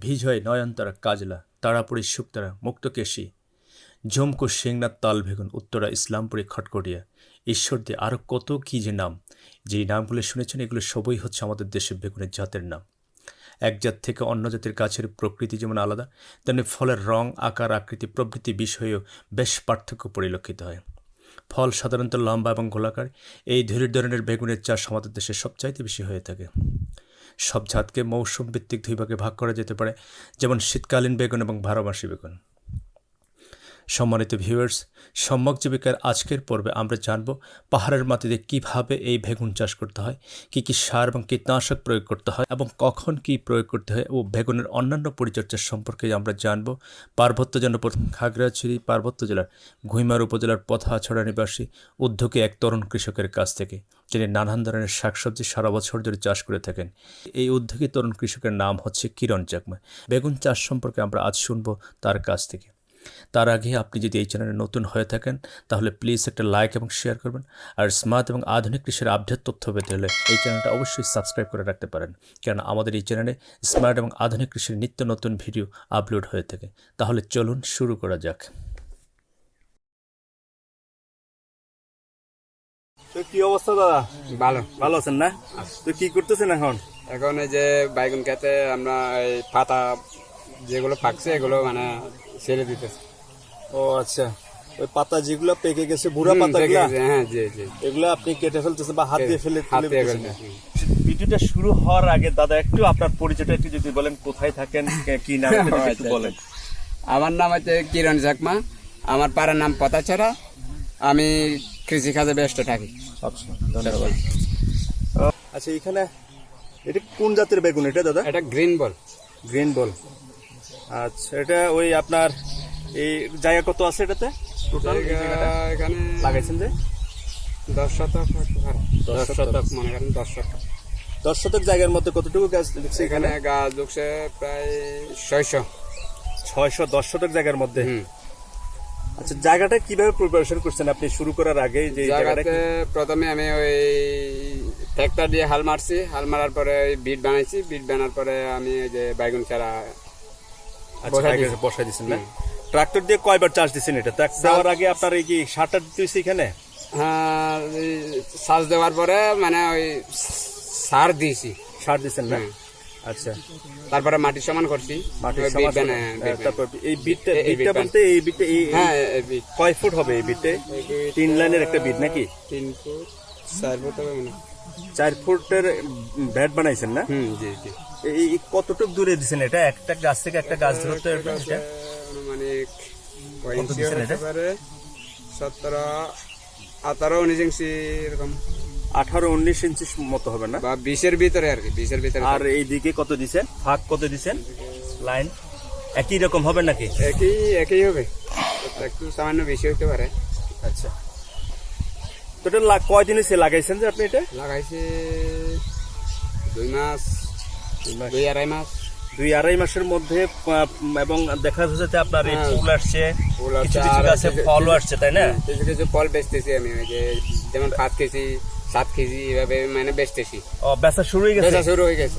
ভিজয় নয়নতারা কাজলা, তারাপুরি শুক্তারা মুক্তকেশী, ঝুমকু সিংনাথ তাল ভেগুন উত্তরা, ইসলামপুরি খটকটিয়া ঈশ্বর দিয়ে আরও কত কী যে নাম যেই নামগুলো শুনেছেন, এগুলো সবই হচ্ছে আমাদের দেশের বেগুনের জাতের নাম। এক জাত থেকে অন্য জাতের গাছের প্রকৃতি যেমন আলাদা, তেমনি ফলের রং, আকার, আকৃতি, প্রভৃতি বিষয়েও বেশ পার্থক্য পরিলক্ষিত হয়। ফল সাধারণত লম্বা এবং গোলাকার, এই ধীরের ধরনের বেগুনের চাষ আমাদের দেশে সবচাইতে বেশি হয়ে থাকে। সব জাতকে মৌসুম ভিত্তিক দুই ভাগে ভাগ করা যেতে পারে, যেমন শীতকালীন বেগুন এবং বারোমাসি বেগুন। সম্মানিত ভিউয়ার্স, সম্যক জীবিকার আজকের পর্বে আমরা জানব পাহাড়ের মাটিতে কীভাবে এই বেগুন চাষ করতে হয়, কি কি সার এবং কীটনাশক প্রয়োগ করতে হয় এবং কখন কি প্রয়োগ করতে হয় ও বেগুনের অন্যান্য পরিচর্যার সম্পর্কে আমরা জানব পার্বত্য জনপদ খাগড়াছড়ি, পার্বত্য জেলার ঘুইমার উপজেলার পথাছড়া নিবাসী উদ্যোগে এক তরুণ কৃষকের কাছ থেকে। যিনি নানান ধরনের শাকসবজি সারা বছর ধরে চাষ করে থাকেন। এই উদ্যোগী তরুণ কৃষকের নাম হচ্ছে কিরণ চাকমা। বেগুন চাষ সম্পর্কে আমরা আজ শুনব তার কাছ থেকে। তার আগে আপনি যদি এই চ্যানেলে নতুন হয়ে থাকেন, তাহলে প্লিজ একটা লাইক এবং শেয়ার করবেন। আর স্মার্ট এবং আধুনিক কৃষির আপডেট তথ্য পেতে হলে এই চ্যানেলটা অবশ্যই সাবস্ক্রাইব করে রাখতে পারেন। কেন আমাদের এই চ্যানেলে স্মার্ট এবং আধুনিক কৃষির নিত্য নতুন ভিডিও আপলোড হয়ে থাকে। তাহলে চলুন শুরু করা যাক। তো কি অবস্থা দাদা? ভালো। ভালো আছেন না? তো কি করতেছেন এখন? এখন এই যে বাইগুন খেতে আমরা এই পাতা যেগুলো পাকছে এগুলো মানে ছেড়ে দিতেছে। ও আচ্ছা। ওই পাতা যেগুলো পেকে গেছে বুড়া পাতা হ্যাঁ জি জি। এগুলো আপনি কেটে ফেলতেছেন বা হাত দিয়ে ফেলে হাত দিয়ে ফেলতেছেন। ভিডিওটা শুরু হওয়ার আগে দাদা একটু আপনার পরিচয়টা একটু যদি বলেন কোথায় থাকেন কি নাম একটু আচ্ছা, বলেন। আমার নাম হচ্ছে কিরণ চাকমা আমার পাড়ার নাম পতাছড়া। আমি কৃষি কাজে ব্যস্ত থাকি। আচ্ছা ধন্যবাদ। আচ্ছা এখানে এটা কোন জাতের বেগুন এটা দাদা? এটা গ্রিন বল। গ্রিন বল। আচ্ছা এটা ওই আপনার এই জায়গা কত আছে এটাতে? টোটাল এখানে লাগাইছেন যে? দশ শতক দশ দশ শতক। মনে করেন দশ শতক। দশ শতক জায়গার মধ্যে কতটুকু গাছ দেখছি এখানে এখানে? গাছ ঢুকছে প্রায় ছয়শো। ছয়শো দশ শতক জায়গার মধ্যে? হুম। আচ্ছা জায়গাটা কীভাবে প্রিপারেশন করছেন আপনি? শুরু করার আগে যে এই জায়গাটা প্রথমে আমি ওই ট্র্যাক্টর দিয়ে হাল মারছি। হাল মারার পরে ওই বিট বানাইছি। বিট বানার পরে আমি ওই যে বাইগুন চারা আচ্ছা বসাই আগে দিছি। বসাই দিছেন না ট্রাক্টর দিয়ে কয়বার চার্জ দিছেন এটা? ট্রাক্টর দেওয়ার আগে আপনার এই কি সারটা দিতেছি এখানে? হ্যাঁ, সাজ দেওয়ার পরে মানে ওই সার দিয়েছি। সার দিছেন না। আচ্ছা। তারপরে মাটি সমান করছি। বিট বানায়। তারপর এই বিটটা বিটটা বলতে এই বিটটা এই হ্যাঁ কয় ফুট হবে এই বিটে? তিন লাইনের একটা বিট নাকি? তিন ফুট চার ফুট হবে মনে চার ফুটের ব্যাট বানাইছেন না? হুম জি জি। এই কতটুক দূরে দিছেন এটা? একটা গাছ থেকে একটা গাছ ধরতে এটা? কয় কত দিছেন এটা? পারে? সতেরো আঠারো উনিশ ইঞ্চি এরকম। আঠারো উনিশ ইঞ্চি মতো হবে না? বা বিশের ভিতরে আর কি বিশের ভিতরে আর এই দিকে কত দিছেন ফাঁক কত দিছেন লাইন। একই রকম হবে নাকি? একই একই হবে। একটু সামান্য বেশি হতে পারে। আচ্ছা। তো এটা কয়দিনে সে লাগাইছেন যে আপনি এটা? লাগাইছে দুই মাস দুই আড়াই মাস। দুই আড়াই মাসের মধ্যে এবং দেখা যাচ্ছে যে আপনার এই হ্যাঁ। ফুল আসছে। কিছু আসছে, কিছু গাছে ফলও আসছে তাই না? কিছু কিছু ফল বেচতেছি আমি ওই যে যেমন কেজি সাত কেজি এভাবে মানে বেচতেছি। ও বেচা শুরু হয়ে গেছে? বেচা শুরু হয়ে গেছে।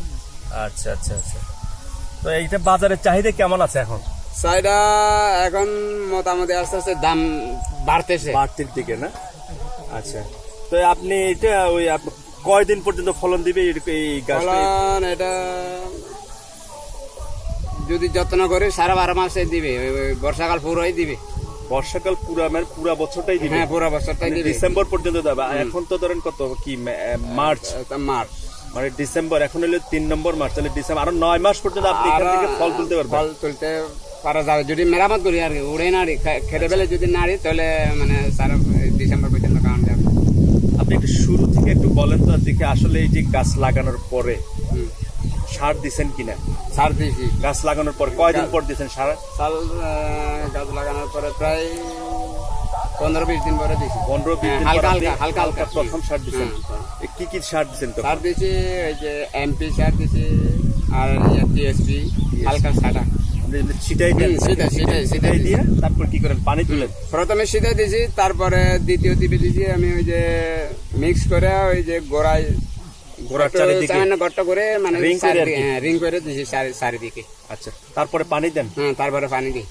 আচ্ছা আচ্ছা আচ্ছা। তো এইটা বাজারের চাহিদা কেমন আছে এখন? চাহিদা এখন মোটামুটি আস্তে আস্তে দাম বাড়তেছে। বাড়তির দিকে না? আচ্ছা। তো আপনি এটা ওই কয়দিন পর্যন্ত ফলন দিবে এই- গাছ ফলন এটা যদি যত্ন করে সারা বারো মাসে দিবে বর্ষাকাল পুরোই দিবে। বর্ষাকাল পুরা মানে পুরা বছরটাই দিবে। হ্যাঁ পুরো বছরটাই মানে দিবে। ডিসেম্বর পর্যন্ত দেবে। এখন তো ধরেন কত কি মার্চ? মার্চ। মানে ডিসেম্বর এখন হলো তিন নম্বর মাস তাহলে ডিসেম্বর আরও নয় মাস পর্যন্ত আপনি এখান থেকে ফল তুলতে পারবেন। ফল তুলতে পারা যাবে। যদি মেরামত করি আর উড়ে না খেতে পেলে যদি না তাহলে মানে সারা ডিসেম্বর পর্যন্ত কারণ যাবে। আপনি একটু শুরু থেকে একটু বলেন তো দেখে আসলে এই যে গাছ লাগানোর পরে। সার দিছেন কিনা? সার দিয়েছি গাছ লাগানোর পর কয়দিন পর দিছেন সার? সাল গাছ লাগানোর পরে প্রায় পনেরো বিশ দিন পরে দিয়েছি পনেরো বিশ হ্যাঁ, দিন হালকা হালকা হালকা হালকা প্রথম সার দিছেন। হ্যাঁ, কি কি সার দিছেন তো সার দিয়েছি ওই যে এমপি সার দিয়েছি আর টিএসপি হালকা সাটা ছিটাই দেন। সেটাই, সেটাই, সেটাই দিয়ে তারপর কি করেন? পানি তুলেন। প্রথমে সিধা দিয়েছি তারপরে দ্বিতীয় টিপে দিয়েছি আমি ওই যে মিক্স করে ওই যে গোড়ায় গোড়ার চারিদিকে গর্ত করে মানে? হ্যাঁ রিং করে দিয়েছি চারিদিকে। আচ্ছা তারপরে পানি দেন? হ্যাঁ তারপরে পানি দিই।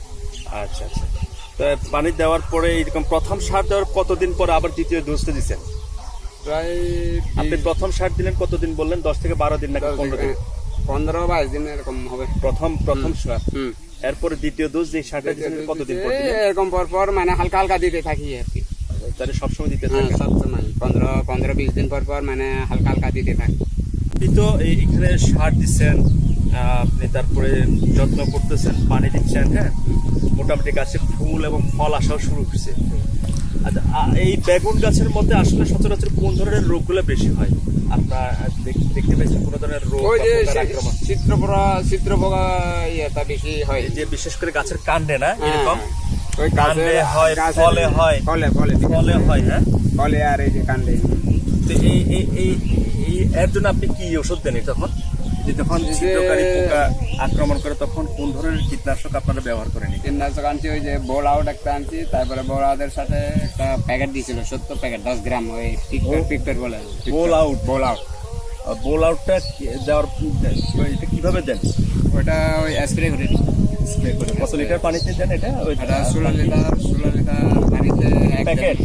আচ্ছা আচ্ছা। তো পানি দেওয়ার পরে এরকম প্রথম সার দেওয়ার কতদিন পরে আবার দ্বিতীয় ডোজটা দিচ্ছেন প্রায় আপনি প্রথম সার দিলেন কতদিন বললেন? দশ থেকে বারো দিন নাকি পনেরো দিন পনেরো বাইশ দিন এরকম হবে। প্রথম প্রথম সার। হুম। এরপরে দ্বিতীয় ডোজ যে সারটা দিচ্ছেন কতদিন পর এরকম পর পর মানে হালকা হালকা দিতে থাকি আর কি। তাহলে সবসময় দিতে হ্যাঁ থাকেন। সবসময়। পনেরো পনেরো বিশ দিন পর পর মানে হালকা হালকা দিতে থাকি তো এখানে সার দিচ্ছেন আপনি তারপরে যত্ন করতেছেন পানি দিচ্ছেন হ্যাঁ? মোটামুটি গাছে ফুল এবং ফল আসাও শুরু হয়েছে। আচ্ছা এই বেগুন গাছের মধ্যে আসলে সচরাচর কোন ধরনের রোগগুলো বেশি হয়? আপনার দেখ- দেখতে পেয়েছেন কোন ধরনের রোগ? চিত্রপোড়া চিত্রপোকা ইয়েটা বেশি হয়। যে বিশেষ করে গাছের কাণ্ডে না হ্যাঁ, এরকম ওই কাণ্ডে হয়, ফলে হয়। ফলে ফলে। ফলে হয় হ্যাঁ? ফলে আর এই যে কাণ্ডে। তো এই এই এর জন্য আপনি কি ওষুধ দেন তখন? যে তখন এই যে- ছিদ্রকারী পোকা আক্রমণ করে তখন কোন ধরনের কীটনাশক আপনারা ব্যবহার করেন কীটনাশক আনছি ওই যে বোল আউট একটা আনছি তারপরে বোল আউটের সাথে একটা প্যাকেট দিয়েছিল সত্তর প্যাকেট দশ গ্রাম ওই পিকটার বলে। বোল আউট বোল আউট বোল আউটটা দেওয়ার এটা কীভাবে দেন? ওটা ওই স্প্রে করে। স্প্রে করে। কত লিটার পানিতে দেন এটা? ওটা ষোলো লিটার ষোলো লিটার পানিতে এক প্যাকেট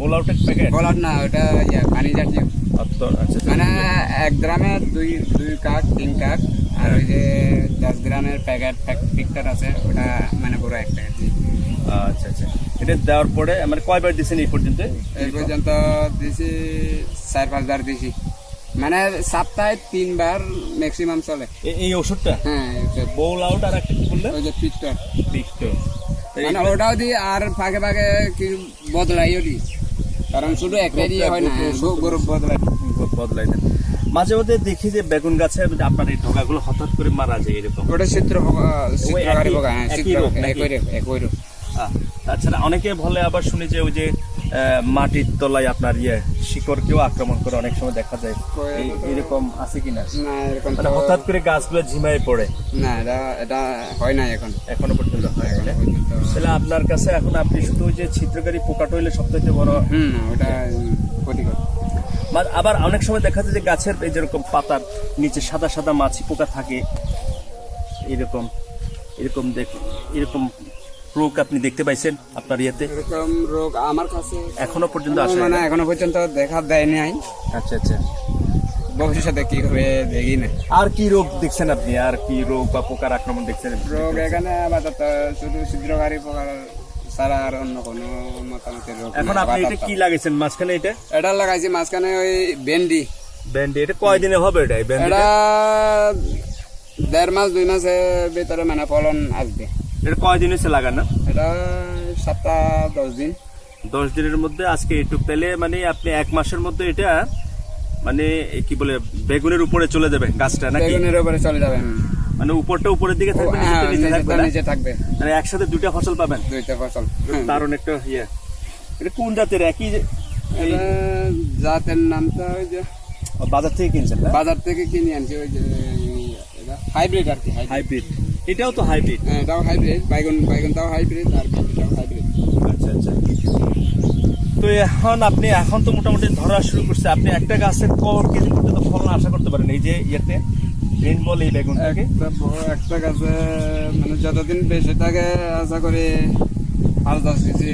বোল আউটের প্যাকেট বোল আউট না ওটা ইয়ে, পানি জাতীয়। আচ্ছা আচ্ছা। মানে এক গ্রামে দুই দুই কাক তিন কাক আর ওই যে দশ গ্রামের প্যাকেট পিকটার আছে ওটা মানে পুরো এক প্যাকেট আচ্ছা আচ্ছা। এটা দেওয়ার পরে মানে কয়বার দিয়েছেন এই পর্যন্ত? এই পর্যন্ত দিছি চার পাঁচবার দিছি। মানে সপ্তাহে তিনবার ম্যাক্সিমাম চলে। এই ওষুধটা? হ্যাঁ বোল আউট আর একটা কি বললেন ওই যে পিকটার পিক্টো মানে ওটাও দিই আর ফাঁকে ফাঁকে কিছু বদলাইও দিই কারণ শুধু একটাই দিয়ে হয় না গরু বদলাই বদলাই দেন মাঝে মধ্যে দেখি যে বেগুন গাছে আপনার এই ঢোকাগুলো হঠাৎ করে মারা যায় এরকম। ওটা চিত্র চিত্রকারী পোকা হ্যাঁ চিত্র একই রোগ একই রোগ। আহ, তাছাড়া অনেকে বলে আবার শুনি যে ওই যে মাটির তলায় আপনার ইয়ে শিকড়কেও আক্রমণ করে অনেক সময় দেখা যায়। এরকম আছে কিনা? মানে হঠাৎ করে গাছগুলো ঝিমায় পড়ে। না এটা এটা হয় না এখন। এখনও পর্যন্ত হয় তাহলে আপনার কাছে এখন আপনি শুধু যে ছিদ্রকারী পোকাটা হইলে সবথেকে বড় হুম ওটা ক্ষতিকর। আবার অনেক সময় দেখা যায় যে গাছের এই যেরকম পাতার নিচে সাদা সাদা মাছি পোকা থাকে এরকম এরকম দেখ এরকম রোগ আপনি দেখতে পাইছেন আপনার ইয়েতে? এরকম রোগ আমার কাছে এখনও পর্যন্ত আসে না এখনও পর্যন্ত দেখা দেয়নি নাই। আচ্ছা আচ্ছা। ভবিষ্যতে কি হবে দেখি না। আর কি রোগ দেখছেন আপনি? আর কি রোগ বা পোকার আক্রমণ দেখছেন রোগ এখানে আপাতত শুধু ছিদ্রকারী পোকার ছাড়া আর অন্য কোনো মোটামুটি রোগ এখন আপনি এটা কি লাগাইছেন? মাঝখানে এটা? এটা লাগাইছি মাঝখানে ওই ভেন্ডি। ব্যান্ডি এটা কয়দিনে হবে এটা এটা দেড় মাস দুই মাসের ভিতরে মানে ফলন আসবে। এটা কয়দিন হয়েছে লাগানো? এটা সপ্তাহ দশ দিন। দশ দিনের মধ্যে আজকে একটু পেলে মানে আপনি এক মাসের মধ্যে এটা মানে কি বলে বেগুনের উপরে চলে যাবে গাছটা নাকি? বেগুনের উপরে চলে যাবে। মানে উপরটা উপরের দিকে থাকবে হ্যাঁ, নিচে থাকবে নিচে থাকবে। মানে একসাথে দুইটা ফসল পাবেন? দুইটা ফসল হুম। দারুণ একটা ইয়ে। এটা কোন জাতের? একই জাতের নামটা ওই যে বাজার থেকে কিনছেন বাজার থেকে কিনে আনছি ওই যে হাইব্রিড আর কি হাইব্রিড এটাও তো হাইব্রিড হ্যাঁ এটাও হাইব্রিড বাইগন বাইগনটাও হাইব্রিড আর ভেন্ডিটাও হাইব্রিড আচ্ছা আচ্ছা। তো এখন আপনি এখন তো মোটামুটি ধরা শুরু করছে। আপনি একটা গাছের ক কেজি পর্যন্ত ফলন আশা করতে পারেন এই যে ইয়েতে গ্রিন বল এই বেগুন থেকে একটা একটা গাছে মানে যতদিন বেশি থাকে আশা করি পাঁচ দশ কেজি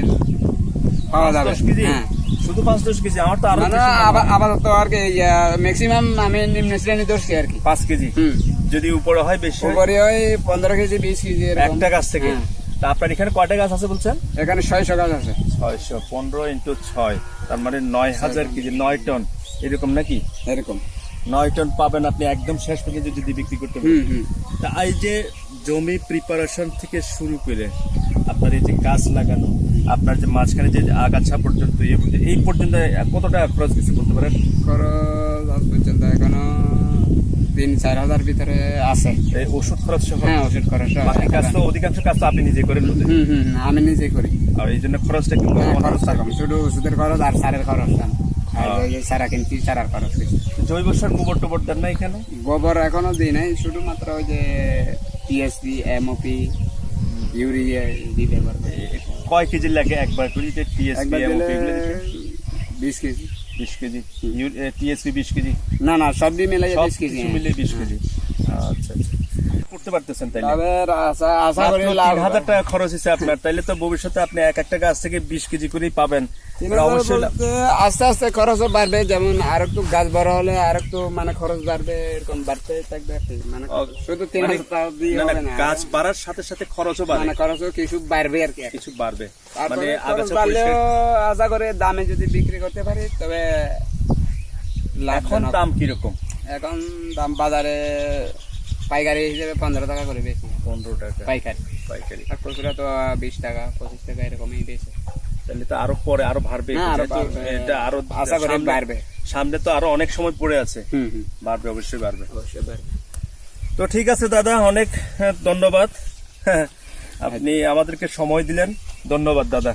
পাওয়া যাবে। দশ কেজি? হ্যাঁ। শুধু পাঁচ দশ কেজি আমার তো আরও মানে। আবার আপাতত আর কি ম্যাক্সিমাম আমি নিম্ন শ্রেণি ধরছি আর কি। পাঁচ কেজি? হুম। যদি উপরে হয় বেশি হয়, উপরে ওই পনেরো কেজি বিশ কেজি একটা গাছ থেকে? হ্যাঁ। তা আপনার এখানে কয়টা গাছ আছে বলছেন? এখানে ছয়শো গাছ আছে। ছয়শো পনেরো ইন্টু ছয় তার মানে নয় হাজার কেজি নয় টন। এরকম নাকি? এরকম। নয় টন পাবেন আপনি একদম শেষ পর্যন্ত যদি বিক্রি করতে পারেন। তা এই যে জমি প্রিপারেশন থেকে শুরু করে আপনার এই যে গাছ লাগানো আপনার যে মাঝখানে যে আগাছা পর্যন্ত পর্যন্ত- এই পর্যন্ত কতটা খরচ কিছু বলতে পারেন? খরচ পর্যন্ত এখনও তিন চার হাজার ভিতরে আছে। এই ওষুধ খরচ সহ? হ্যাঁ ওষুধ খরচ বাকি কাজ তো অধিকাংশ কাজ তো আপনি নিজে করেন। হুম হুম আমি নিজেই করি। আর এই জন্য খরচটা একটু কম হ্যাঁ, শুধু ওষুধের খরচ আর সারের খরচ কম। আর ওই যে সারা কিনছি সারার খরচ জৈব সার গোবর টোবর দেন না এখানে? গোবর এখনও দিই নাই শুধুমাত্র ওই যে টিএসপি এমওপি ইউরিয়া দিয়ে ব্যবহার কয় কেজি লাগে? একবার করে টিএসপি এমওপি বিশ কেজি। বিশ কেজি। টিএসপি বিশ কেজি? না না সব দিয়ে মিলাই সব বিশ কেজি মিলে বিশ কেজি। আচ্ছা করতে পারতেছেন তিন হাজার টাকা খরচ হয়েছে আপনার। তাইলে তো ভবিষ্যতে আপনি এক একটা গাছ থেকে বিশ কেজি করেই পাবেন। আস্তে আস্তে খরচও বাড়বে যেমন আর একটু গাছ বড় হলে আর একটু মানে খরচ বাড়বে এরকম বাড়তে থাকবে। মানে শুধু তিন মানে- হাজার গাছ বাড়ার সাথে সাথে খরচও বাড়ে মানে খরচও কিছু বাড়বে আর কি। কিছু বাড়বে। মানে আগাছা বাড়লেও আশা করে দামে যদি বিক্রি করতে পারি তবে এখন দাম কীরকম? এখন দাম বাজারে পাইকারি হিসেবে পনেরো টাকা করে বেশি। পনেরো টাকা। পাইকারি। পাইকারি। আর খুচরা তো বিশ টাকা পঁচিশ টাকা এরকমই বেশি। তাহলে তো আরও পরে আরও বাড়বে। এটা আরও আশা করি সামনে- বাড়বে। সামনে তো আরও অনেক সময় পড়ে আছে। বাড়বে অবশ্যই বাড়বে। অবশ্যই বাড়বে। তো ঠিক আছে দাদা অনেক হ্যাঁ, ধন্যবাদ। হ্যাঁ, আপনি আমাদেরকে সময় দিলেন। ধন্যবাদ দাদা।